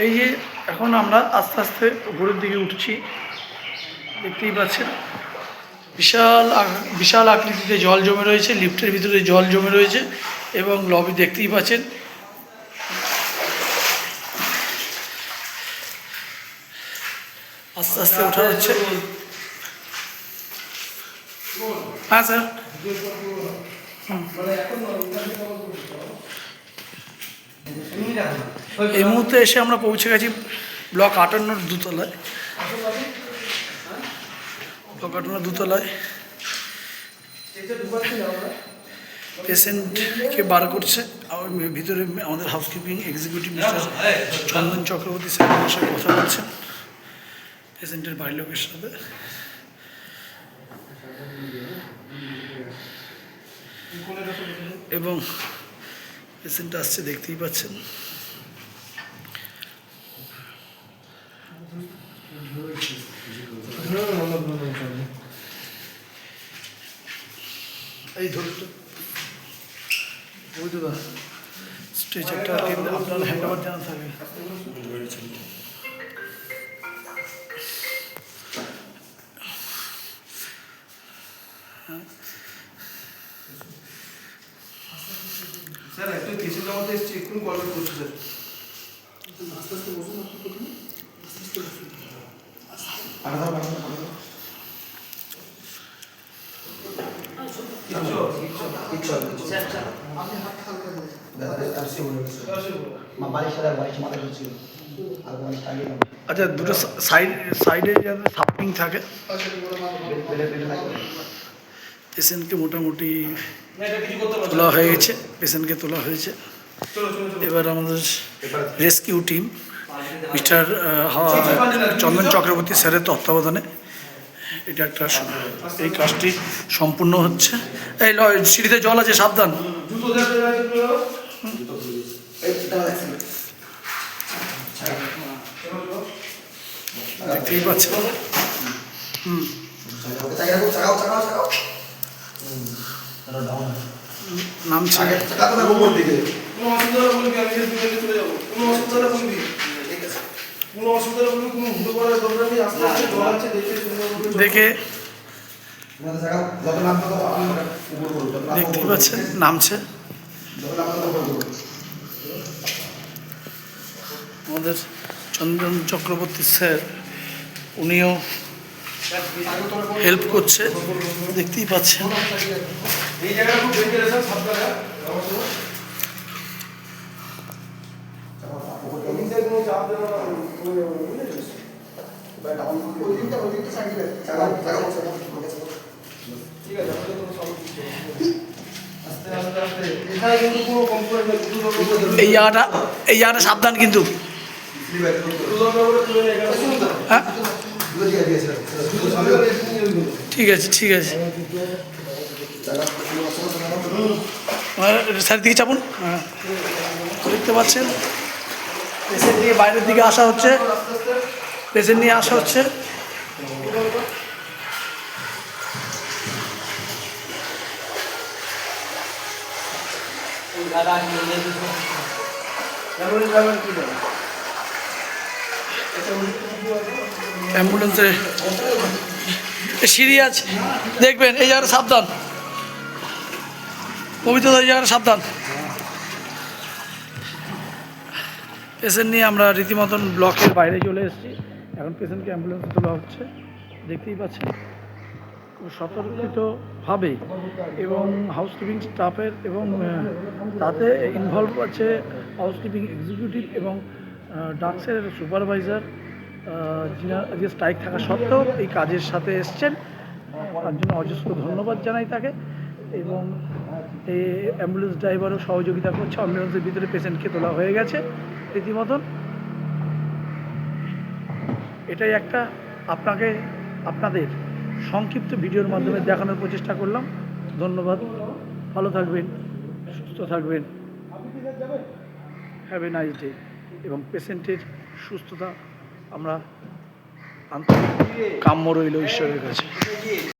এই যে এখন আমরা আস্তে আস্তে উপরের দিকে উঠছি, দেখতেই পাচ্ছেন। বিশাল বিশাল আকৃতিতে জল জমে রয়েছে, লিফটের ভিতরে জল জমে রয়েছে এবং লবি দেখতেই পাচ্ছেন। আস্তে আস্তে ওঠা হচ্ছে। হ্যাঁ স্যার। এই মুহূর্তে এসে আমরা পৌঁছে গেছি ব্লক আটান্নর দুতলায়। ব্লক আটান্নর দুতলায়। পেশেন্টকে বার করছে। ভিতরে আমাদের housekeeping executive mister Chandan Chakraborty sir আমার সাথে কথা বলছেন পেশেন্টের বাড়ির লোকের সাথে। এবং পেশেন্ট আসছে, দেখতেই পাচ্ছেন। ধরুন তো। ওই তো দা স্ট্রেচারটা কিন্তু আপনার হ্যান্ড ওভার জানা থাকে স্যার একটু পেশেন্ট আমাদের এসছে একটু কল করছি স্যার। আচ্ছা দুটো সাইড সাইডে যাতে সাপোর্টিং থাকে। পেশেন্টকে মোটামুটি তোলা হয়ে গেছে পেশেন্টকে তোলা হয়েছে। এবার আমাদের rescue team, mister Chandan Chakraborty স্যারের তত্ত্বাবধানে এটা একটা এই কাজটি সম্পূর্ণ হচ্ছে। এই লয়, সিঁড়িতে জল আছে, সাবধান। দেখতেই পাচ্ছেন। হুম। নামছে। কোনো অসুবিধা হলে বলবি কোনো হুটো করার দরকার নেই। আস্তে আস্তে জল আছে দেখে দেখে তোমাদের চাকা যত নাম তত আপনি উপর করুন যত নাম দেখতেই পাচ্ছেন নামছে। আমাদের চন্দন চক্রবর্তী স্যার উনিও হেল্প করছে। দেখতেই পাচ্ছেন। এই এই জায়গাটা এই জায়গাটা সাবধান কিন্তু। হ্যাঁ? ঠিক আছে ঠিক আছে। চাকা কোনো স্যার দিকে চাপুন। হ্যাঁ। দেখতে পাচ্ছেন? পেশেন্ট নিয়ে বাইরের দিকে আসা হচ্ছে। পেশেন্ট নিয়ে আসা হচ্ছে। অ্যাম্বুলেন্সে সিঁড়ি আছে। দেখবেন, এই জায়গাটা সাবধান। পবিত্র এই জায়গাটা সাবধান। পেশেন্ট নিয়ে আমরা রীতিমতন ব্লকের বাইরে চলে এসেছি। এখন পেশেন্টকে অ্যাম্বুলেন্সে তোলা হচ্ছে। দেখতেই পাচ্ছেন। খুব সতর্কিতভাবে এবং হাউসকিপিং স্টাফের এবং তাতে ইনভলভ আছে হাউসকিপিং এক্সিকিউটিভ এবং ডাক্সের সুপারভাইজার আজকে স্ট্রাইক থাকা সত্ত্বেও এই কাজের সাথে এসছেন। তার জন্য অজস্র ধন্যবাদ জানাই তাকে এবং এই অ্যাম্বুলেন্স ড্রাইভারও সহযোগিতা করছে। অ্যাম্বুলেন্সের ভিতরে পেশেন্টকে তোলা হয়ে গেছে রীতিমতন। এটাই একটা আপনাকে, আপনাদের সংক্ষিপ্ত ভিডিওর মাধ্যমে দেখানোর প্রচেষ্টা করলাম। ধন্যবাদ। ভালো থাকবেন, সুস্থ থাকবেন। হ্যাভ এ নাইস ডে এবং পেশেন্টের সুস্থতা আমরা আন্তরিক কাম্য রইল ঈশ্বরের কাছে।